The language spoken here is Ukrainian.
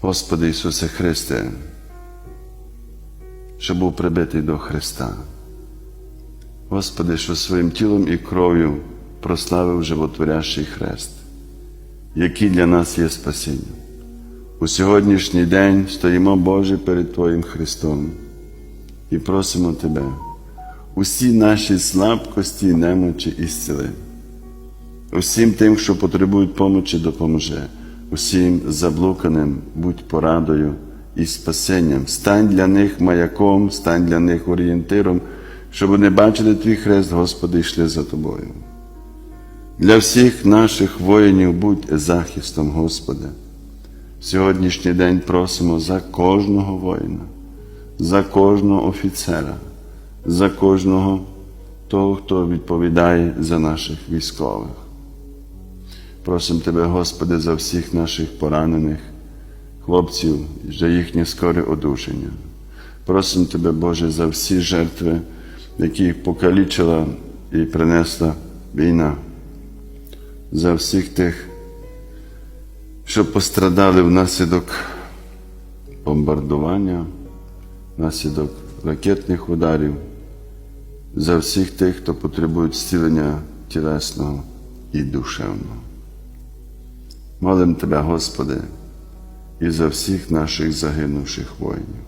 Господи Ісусе Христе, що був прибитий до Христа. Господи, що своїм тілом і кров'ю прославив животворящий хрест, який для нас є спасінням. У сьогоднішній день стоїмо, Боже, перед Твоїм Христом і просимо Тебе, усі наші слабкості, немочі і. Усім тим, що потребують помочі, допоможи, усім заблуканим будь порадою і спасенням. Стань для них маяком, стань для них орієнтиром, щоб вони бачили твій хрест, Господи, йшли за тобою. Для всіх наших воїнів будь захистом, Господи. Сьогоднішній день просимо за кожного воїна, за кожного офіцера, за кожного того, хто відповідає за наших військових. Просимо Тебе, Господи, за всіх наших поранених хлопців, за їхнє скоре одужання. Просимо Тебе, Боже, за всі жертви, які покалічила і принесла війна, за всіх тих, що пострадали внаслідок бомбардування, внаслідок ракетних ударів, за всіх тих, хто потребує зцілення тілесного і душевного. Молим Тебе, Господи, і за всіх наших загинувших воїнів.